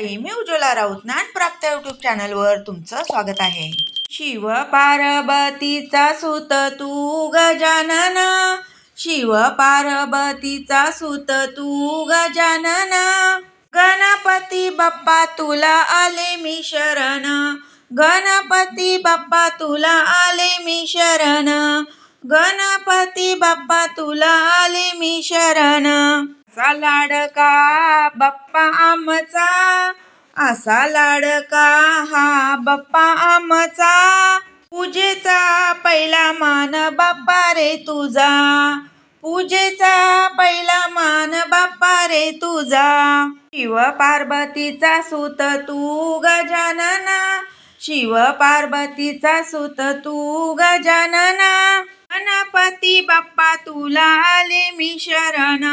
मी उज्ज्वला राऊत प्राप्त युट्यूब चॅनलवर तुमचं स्वागत आहे. शिव पार्वतीचा सुत तू गजानन शिव पार्वतीचा सुत तू गजानन गणपती बाप्पा तुला आले मी शरण. गणपती बाप्पा तुला आले मी शरण. गणपती बाप्पा तुला आले मी शरण. असा लाडका बाप्पा आमचा असा लाडका हा बाप्पा आमचा. पूजेचा पहिला मान बाप्पा रे तुझा पूजेचा पहिला मान बाप्पा रे तुझा. शिव पार्वतीचा सुत तू गजानना शिव पार्वतीचा सुत तू गजानना गणपती बाप्पा तुला आले मी शरण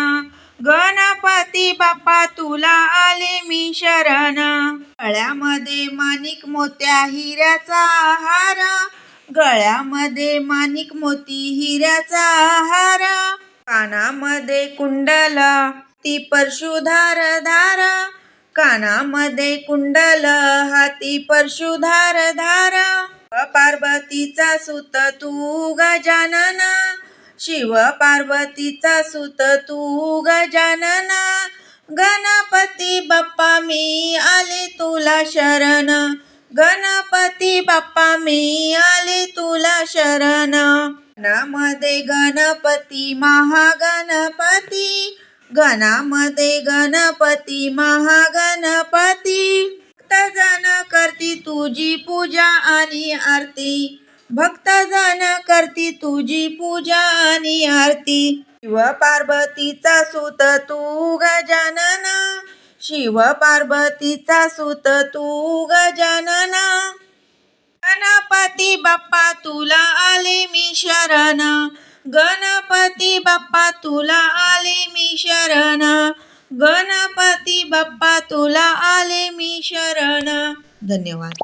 गणपती बाप्पा तुला आले मी शरण. गळ्यामध्ये माणिक मोत्या हिऱ्याचा हार गळ्यामध्ये माणिक मोती हिऱ्याचा हार कानामध्ये कुंडल ती परशुधार धार. कानामध्ये कुंडल हाती परशुधार धार. पार्वतीचा सुत तू गजानना. शिव पार्वतीचा सुत तू गजानना गणपती बाप्पा मी आले तुला शरण. गणपती बाप्पा मी आले तुला शरण. गणामध्ये गणपती महागणपती. गणामध्ये गणपती महागणपती. भक्तजन करती तुझी पूजा आणि आरती. भक्तजन करती तुझी पूजा आणि आरती. शिव पार्वतीचा सुत तू गजानना शिव पार्वतीचा सुत तू गजानना गणपती बाप्पा तुला आले मी शरण. गणपती बाप्पा तुला आले मी शरण. गणपती बाप्पा तुला आले मी शरण. धन्यवाद.